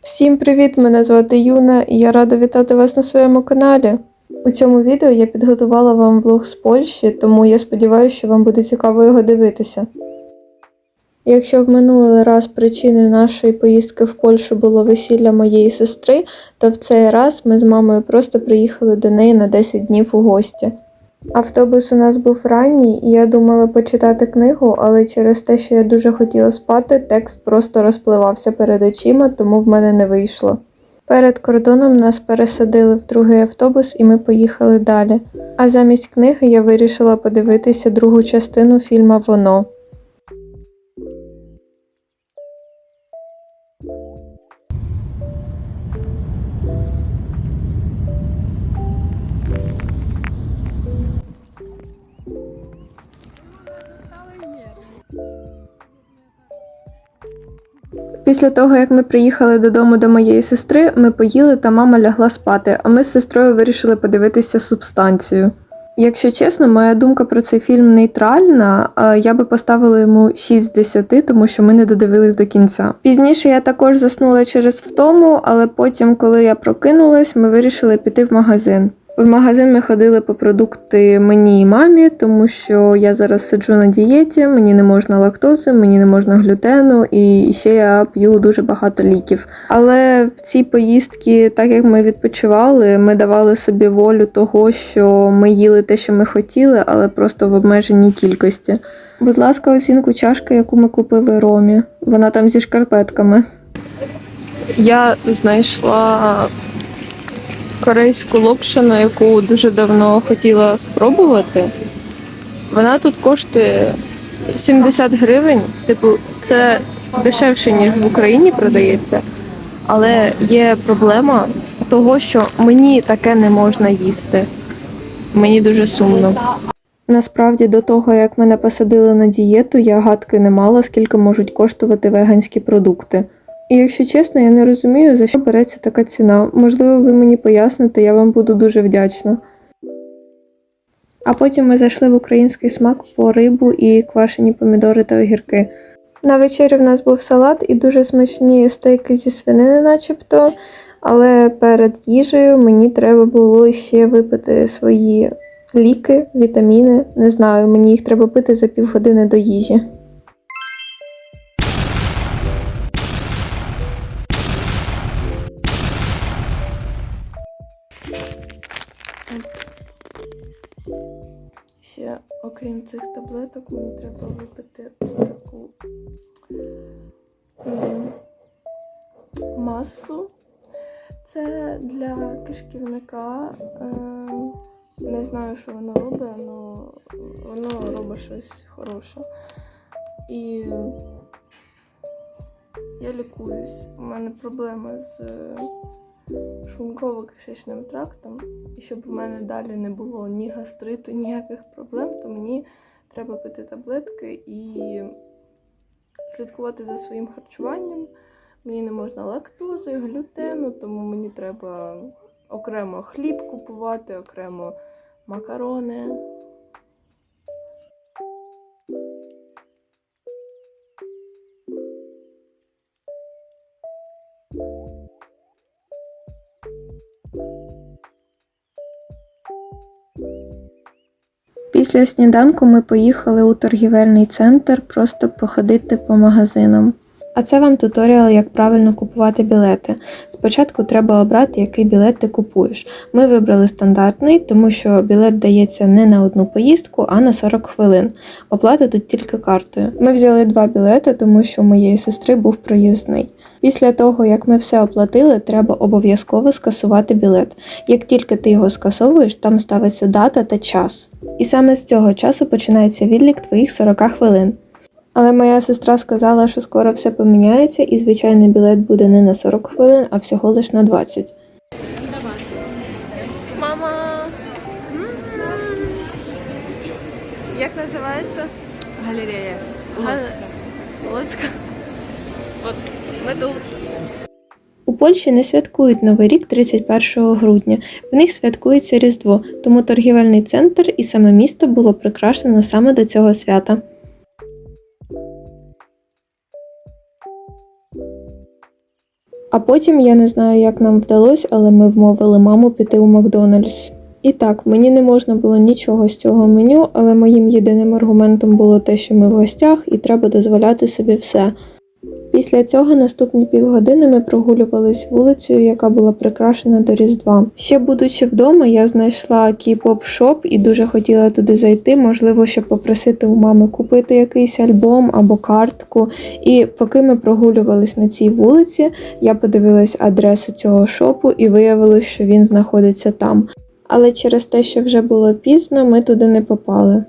Всім привіт! Мене звати Юна і я рада вітати вас на своєму каналі. У цьому відео я підготувала вам влог з Польщі, тому я сподіваюся, що вам буде цікаво його дивитися. Якщо в минулий раз причиною нашої поїздки в Польщу було весілля моєї сестри, то в цей раз ми з мамою просто приїхали до неї на 10 днів у гості. Автобус у нас був ранній, і я думала почитати книгу, але через те, що я дуже хотіла спати, текст просто розпливався перед очима, тому в мене не вийшло. Перед кордоном нас пересадили в другий автобус і ми поїхали далі. А замість книги я вирішила подивитися другу частину фільма Воно. Після того, як ми приїхали додому до моєї сестри, ми поїли та мама лягла спати, а ми з сестрою вирішили подивитися субстанцію. Якщо чесно, моя думка про цей фільм нейтральна, я би поставила йому 6 з 10, тому що ми не додивились до кінця. Пізніше я також заснула через втому, але потім, коли я прокинулась, ми вирішили піти в магазин. В магазин ми ходили по продукти мені і мамі, тому що я зараз сиджу на дієті, мені не можна лактози, мені не можна глютену, і ще я п'ю дуже багато ліків. Але в цій поїздці, так як ми відпочивали, ми давали собі волю того, що ми їли те, що ми хотіли, але просто в обмеженій кількості. Будь ласка, оцінку чашки, яку ми купили Ромі. Вона там зі шкарпетками. Я знайшла корейську локшину, яку дуже давно хотіла спробувати. Вона тут коштує 70 гривень. Типу, це дешевше, ніж в Україні продається. Але є проблема того, що мені таке не можна їсти. Мені дуже сумно. Насправді, до того, як мене посадили на дієту, я гадки не мала, скільки можуть коштувати веганські продукти. І якщо чесно, я не розумію, за що береться така ціна. Можливо, ви мені поясните, я вам буду дуже вдячна. А потім ми зайшли в український смак по рибу і квашені помідори та огірки. На вечері в нас був салат і дуже смачні стейки зі свинини, начебто. Але перед їжею мені треба було ще випити свої ліки, вітаміни. Не знаю, мені їх треба пити за півгодини до їжі. Таблеток, мені треба випити ось таку масу. Це для кишківника. Е, не знаю, що воно робить, але воно робить щось хороше. І я лікуюсь. У мене проблеми з шлунково-кишечним трактом. І щоб в мене далі не було ні гастриту, ніяких проблем, то мені треба пити таблетки і слідкувати за своїм харчуванням. Мені не можна лактози, глютену, тому мені треба окремо хліб купувати, окремо макарони. Після сніданку ми поїхали у торгівельний центр просто походити по магазинам. А це вам туторіал, як правильно купувати білети. Спочатку треба обрати, який білет ти купуєш. Ми вибрали стандартний, тому що білет дається не на одну поїздку, а на 40 хвилин. Оплата тут тільки картою. Ми взяли два білети, тому що у моєї сестри був проїзний. Після того, як ми все оплатили, треба обов'язково скасувати білет. Як тільки ти його скасовуєш, там ставиться дата та час. І саме з цього часу починається відлік твоїх 40 хвилин. Але моя сестра сказала, що скоро все поміняється, і звичайний білет буде не на 40 хвилин, а всього лиш на 20. Мама! Як називається? Галерея Луцька. Луцька. От ми тут. У Польщі не святкують Новий рік 31 грудня. В них святкується Різдво, тому торгівельний центр і саме місто було прикрашено саме до цього свята. А потім я не знаю, як нам вдалося, але ми вмовили маму піти у Макдональдс. І так, мені не можна було нічого з цього меню, але моїм єдиним аргументом було те, що ми в гостях і треба дозволяти собі все. Після цього наступні півгодини ми прогулювались вулицею, яка була прикрашена до Різдва. Ще будучи вдома, я знайшла кей-поп шоп і дуже хотіла туди зайти, можливо, щоб попросити у мами купити якийсь альбом або картку. І поки ми прогулювались на цій вулиці, я подивилась адресу цього шопу і виявилось, що він знаходиться там. Але через те, що вже було пізно, ми туди не попали.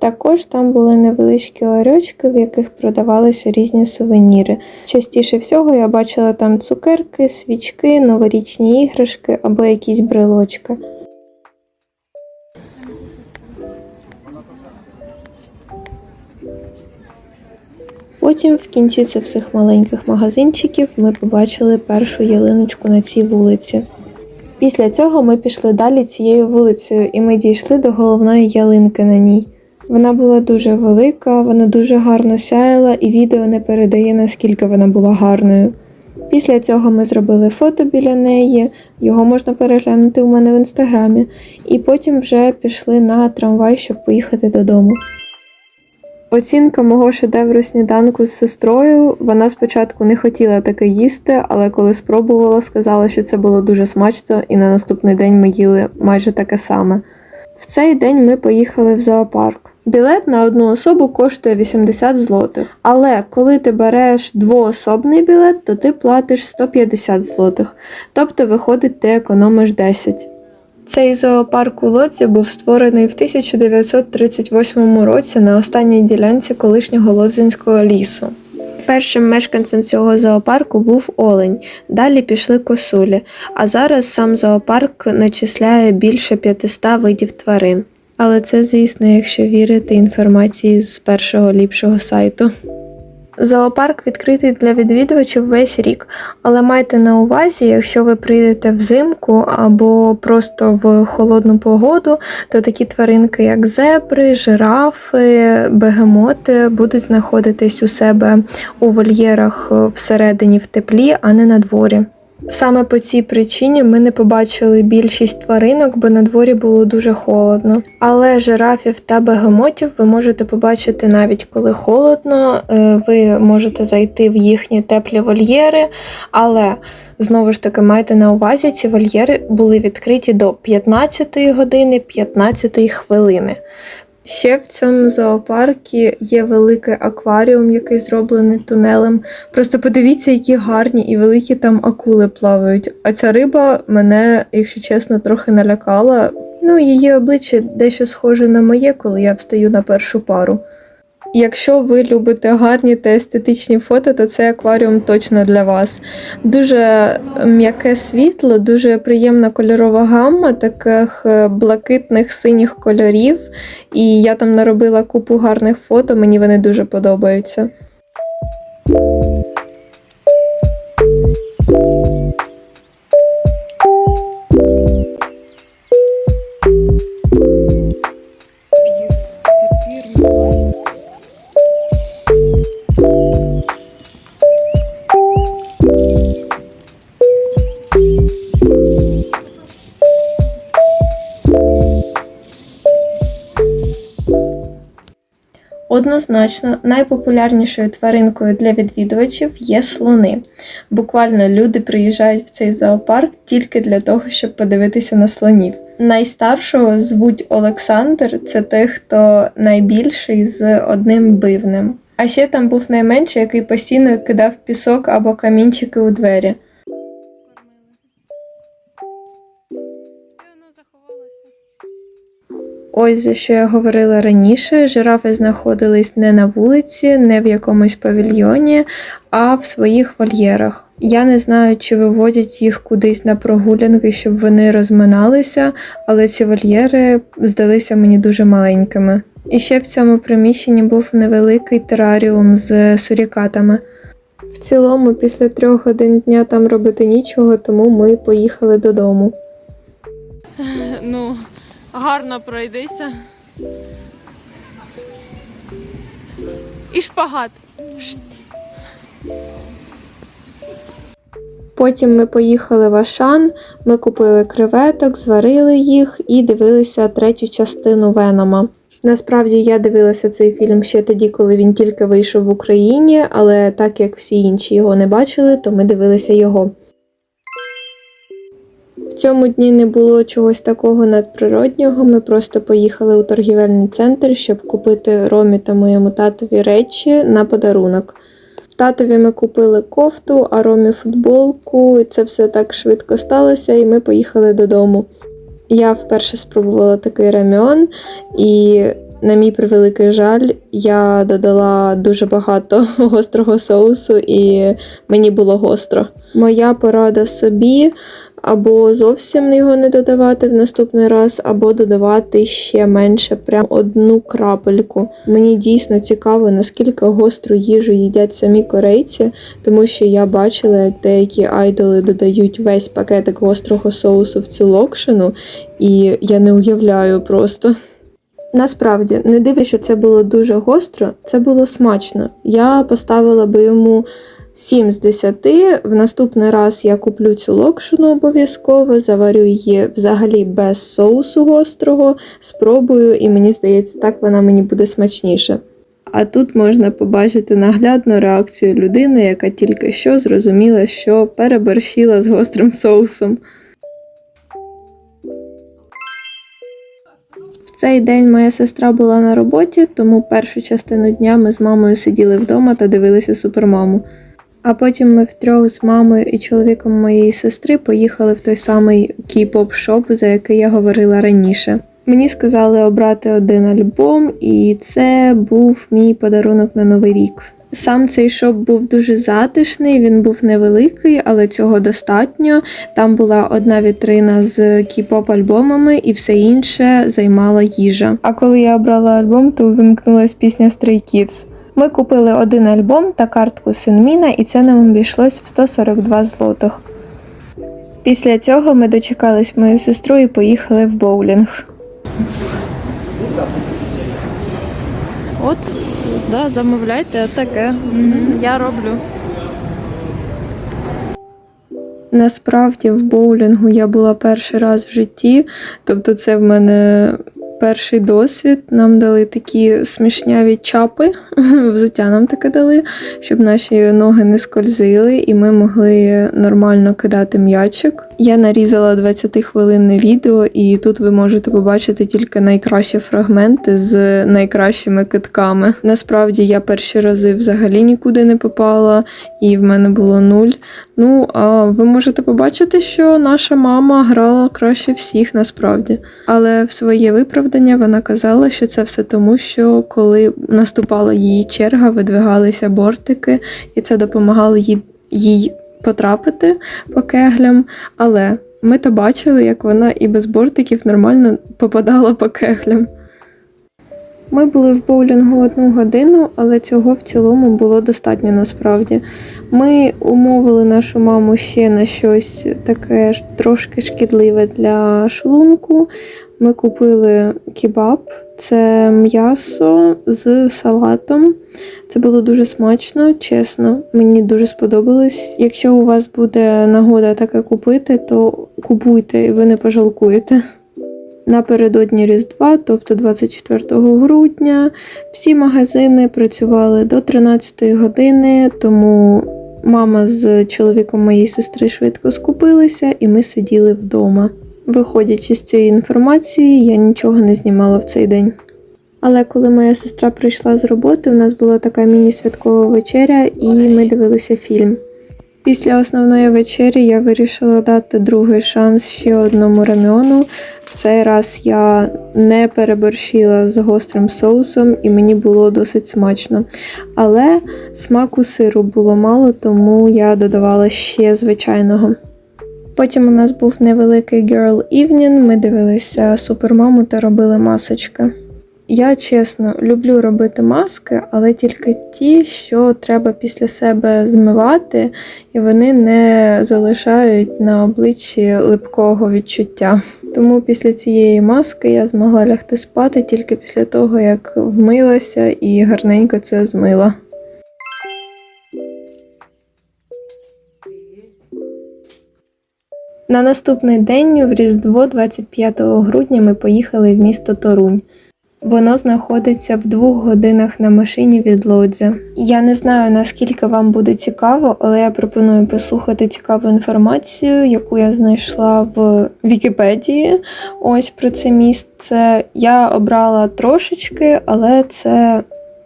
Також там були невеличкі ларьочки, в яких продавалися різні сувеніри. Частіше всього я бачила там цукерки, свічки, новорічні іграшки або якісь брелочки. Потім в кінці цих всіх маленьких магазинчиків ми побачили першу ялиночку на цій вулиці. Після цього ми пішли далі цією вулицею, і ми дійшли до головної ялинки на ній. Вона була дуже велика, вона дуже гарно сяяла, і відео не передає, наскільки вона була гарною. Після цього ми зробили фото біля неї, його можна переглянути у мене в інстаграмі, і потім вже пішли на трамвай, щоб поїхати додому. Оцінка мого шедевру сніданку з сестрою. Вона спочатку не хотіла таке їсти, але коли спробувала, сказала, що це було дуже смачно, і на наступний день ми їли майже таке саме. В цей день ми поїхали в зоопарк. Білет на одну особу коштує 80 злотих. Але коли ти береш двоособний білет, то ти платиш 150 злотих. Тобто, виходить, ти економиш 10. Цей зоопарк у Лодзі був створений в 1938 році на останній ділянці колишнього Лодзинського лісу. Першим мешканцем цього зоопарку був олень, далі пішли косулі, а зараз сам зоопарк начисляє більше 500 видів тварин. Але це, звісно, якщо вірити інформації з першого ліпшого сайту. Зоопарк відкритий для відвідувачів весь рік, але майте на увазі, якщо ви прийдете взимку або просто в холодну погоду, то такі тваринки, як зебри, жирафи, бегемоти, будуть знаходитись у себе у вольєрах всередині в теплі, а не на дворі. Саме по цій причині ми не побачили більшість тваринок, бо на дворі було дуже холодно. Але жирафів та бегемотів ви можете побачити навіть коли холодно. Е, Ви можете зайти в їхні теплі вольєри, але знову ж таки майте на увазі, ці вольєри були відкриті до 15 години 15 хвилини. Ще в цьому зоопарку є великий акваріум, який зроблений тунелем. Просто подивіться, які гарні і великі там акули плавають. А ця риба мене, якщо чесно, трохи налякала. Ну, її обличчя дещо схоже на моє, коли я встаю на першу пару. Якщо ви любите гарні та естетичні фото, то цей акваріум точно для вас. Дуже м'яке світло, дуже приємна кольорова гамма таких е, блакитних синіх кольорів. І я там наробила купу гарних фото, мені вони дуже подобаються. Однозначно, найпопулярнішою тваринкою для відвідувачів є слони. Буквально люди приїжджають в цей зоопарк тільки для того, щоб подивитися на слонів. Найстаршого звуть Олександр, це той, хто найбільший з одним бивнем. А ще там був найменший, який постійно кидав пісок або камінчики у двері. Ось за що я говорила раніше, жирафи знаходились не на вулиці, не в якомусь павільйоні, а в своїх вольєрах. Я не знаю, чи виводять їх кудись на прогулянки, щоб вони розминалися, але ці вольєри здалися мені дуже маленькими. І ще в цьому приміщенні був невеликий тераріум з сурікатами. В цілому, після трьох годин дня там робити нічого, тому ми поїхали додому. Ну, гарно пройдися. І шпагат. Потім ми поїхали в Ашан, ми купили креветок, зварили їх і дивилися третю частину Венома. Насправді я дивилася цей фільм ще тоді, коли він тільки вийшов в Україні, але так як всі інші його не бачили, то ми дивилися його. В цьому дні не було чогось такого надприроднього. Ми просто поїхали у торгівельний центр, щоб купити Ромі та моєму татові речі на подарунок. Татові ми купили кофту, а Ромі футболку. І це все так швидко сталося, і ми поїхали додому. Я вперше спробувала такий раміон, і, на мій превеликий жаль, я додала дуже багато гострого соусу, і мені було гостро. Моя порада собі або зовсім його не додавати в наступний раз, або додавати ще менше, прям одну крапельку. Мені дійсно цікаво, наскільки гостру їжу їдять самі корейці, тому що я бачила, як деякі айдоли додають весь пакетик гострого соусу в цю локшину, і я не уявляю просто. Насправді, не дивлячись, що це було дуже гостро, це було смачно. Я поставила би йому 7 з 10. В наступний раз я куплю цю локшину обов'язково, заварю її взагалі без соусу гострого, спробую, і мені здається, так вона мені буде смачніше. А тут можна побачити наглядну реакцію людини, яка тільки що зрозуміла, що переборщила з гострим соусом. В цей день моя сестра була на роботі, тому першу частину дня ми з мамою сиділи вдома та дивилися супермаму. А потім ми втрьох з мамою і чоловіком моєї сестри поїхали в той самий кей-поп шоп, за який я говорила раніше. Мені сказали обрати один альбом, і це був мій подарунок на новий рік. Сам цей шоп був дуже затишний, він був невеликий, але цього достатньо. Там була одна вітрина з кей-поп альбомами, і все інше займала їжа. А коли я обрала альбом, то увімкнулась пісня Stray Kids. Ми купили один альбом та картку Синміна, і це нам обійшлось в 142 злотих. Після цього ми дочекались мою сестру і поїхали в боулінг. От, да, замовляйте таке. Я роблю. Насправді в боулінгу я була перший раз в житті, тобто це в мене перший досвід. Нам дали такі смішняві чапи, взуття нам таке дали, щоб наші ноги не скользили, і ми могли нормально кидати м'ячик. Я нарізала 20-хвилинне відео, і тут ви можете побачити тільки найкращі фрагменти з найкращими китками. Насправді я перші рази взагалі нікуди не попала, і в мене було нуль. Ну, а ви можете побачити, що наша мама грала краще всіх насправді. Але в своє виправдання вона казала, що це все тому, що коли наступала її черга, видвигалися бортики, і це допомагало їй, їй потрапити по кеглям. Але ми то бачили, як вона і без бортиків нормально попадала по кеглям. Ми були в боулінгу одну годину, але цього в цілому було достатньо насправді. Ми умовили нашу маму ще на щось таке трошки шкідливе для шлунку. Ми купили кебаб, це м'ясо з салатом. Це було дуже смачно, чесно. Мені дуже сподобалось. Якщо у вас буде нагода таке купити, то купуйте і ви не пожалкуєте. Напередодні Різдва, тобто 24 грудня, всі магазини працювали до 13 години, тому мама з чоловіком моєї сестри швидко скупилися, і ми сиділи вдома. Виходячи з цієї інформації, я нічого не знімала в цей день. Але коли моя сестра прийшла з роботи, у нас була така міні-святкова вечеря, і ми дивилися фільм. Після основної вечері я вирішила дати другий шанс ще одному раміону. В цей раз я не переборщила з гострим соусом, і мені було досить смачно. Але смаку сиру було мало, тому я додавала ще звичайного. Потім у нас був невеликий Girl Evening, ми дивилися супермаму та робили масочки. Я чесно люблю робити маски, але тільки ті, що треба після себе змивати, і вони не залишають на обличчі липкого відчуття. Тому після цієї маски я змогла лягти спати тільки після того, як вмилася і гарненько це змила. На наступний день, в Різдво, 25 грудня, ми поїхали в місто Торунь. Воно знаходиться в двох годинах на машині від Лодзя. Я не знаю наскільки вам буде цікаво, але я пропоную послухати цікаву інформацію, яку я знайшла в Вікіпедії. Ось про це місце. Я обрала трошечки, але це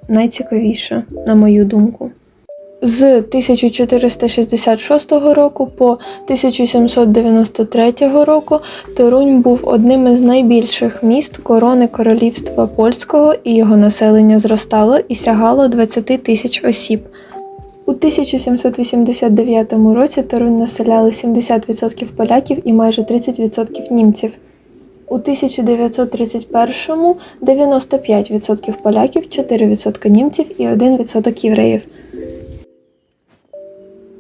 найцікавіше, на мою думку. З 1466 року по 1793 року Торунь був одним із найбільших міст корони королівства польського, і його населення зростало і сягало 20 тисяч осіб. У 1789 році Торунь населяли 70% поляків і майже 30% німців. У 1931 95% поляків, 4% німців і 1% євреїв.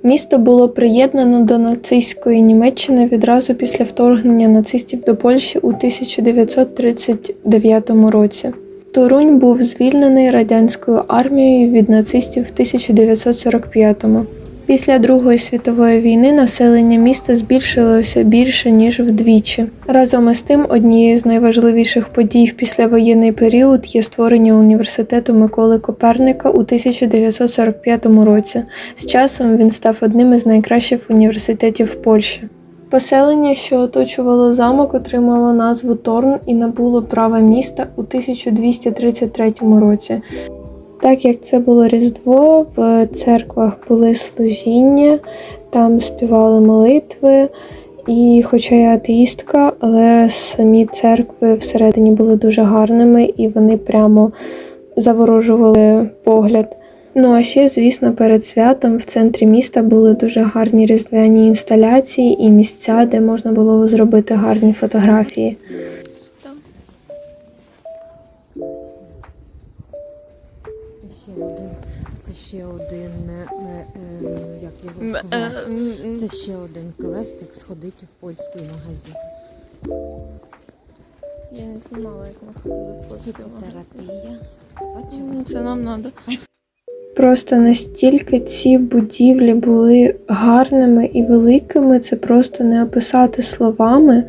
Місто було приєднано до нацистської Німеччини відразу після вторгнення нацистів до Польщі у 1939 році. Торунь був звільнений радянською армією від нацистів в 1945-му. Після Другої світової війни населення міста збільшилося більше ніж вдвічі. Разом із тим, однією з найважливіших подій в післявоєнний період є створення університету Миколи Коперника у 1945 році. З часом він став одним із найкращих університетів Польщі. Поселення, що оточувало замок, отримало назву Торн і набуло права міста у 1233 році. Так як це було Різдво, в церквах були служіння, там співали молитви. І хоча я атеїстка, але самі церкви всередині були дуже гарними і вони прямо заворожували погляд. Ну а ще, звісно, перед святом в центрі міста були дуже гарні різдвяні інсталяції і місця, де можна було зробити гарні фотографії. Це ще один. Це ще один. е, е, ну, як його е, квест. м. Це ще один квест, як сходити в польський магазин. Я не знімала, як ми ходили в Психотерапія. Бачила? Це нам треба. Просто настільки ці будівлі були гарними і великими, це просто не описати словами.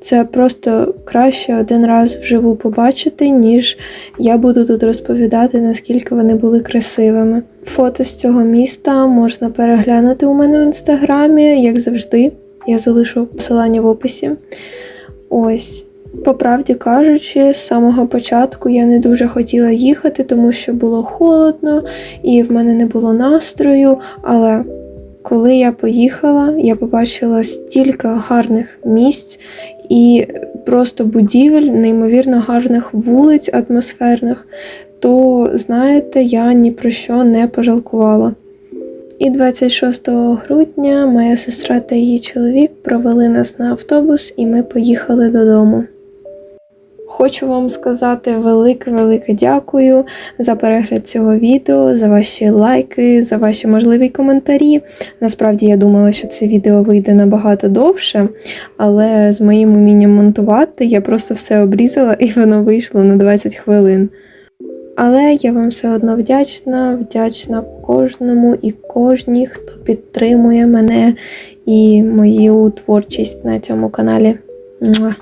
Це просто краще один раз вживу побачити, ніж я буду тут розповідати, наскільки вони були красивими. Фото з цього міста можна переглянути у мене в інстаграмі, як завжди. Я залишу посилання в описі. Ось. По правді кажучи, з самого початку я не дуже хотіла їхати, тому що було холодно і в мене не було настрою. Але коли я поїхала, я побачила стільки гарних місць і просто будівель, неймовірно гарних вулиць атмосферних, то знаєте, я ні про що не пожалкувала. І 26 грудня моя сестра та її чоловік провели нас на автобус, і ми поїхали додому. Хочу вам сказати велике-велике дякую за перегляд цього відео, за ваші лайки, за ваші можливі коментарі. Насправді я думала, що це відео вийде набагато довше, але з моїм умінням монтувати я просто все обрізала і воно вийшло на 20 хвилин. Але я вам все одно вдячна, вдячна кожному і кожній, хто підтримує мене і мою творчість на цьому каналі. Муа!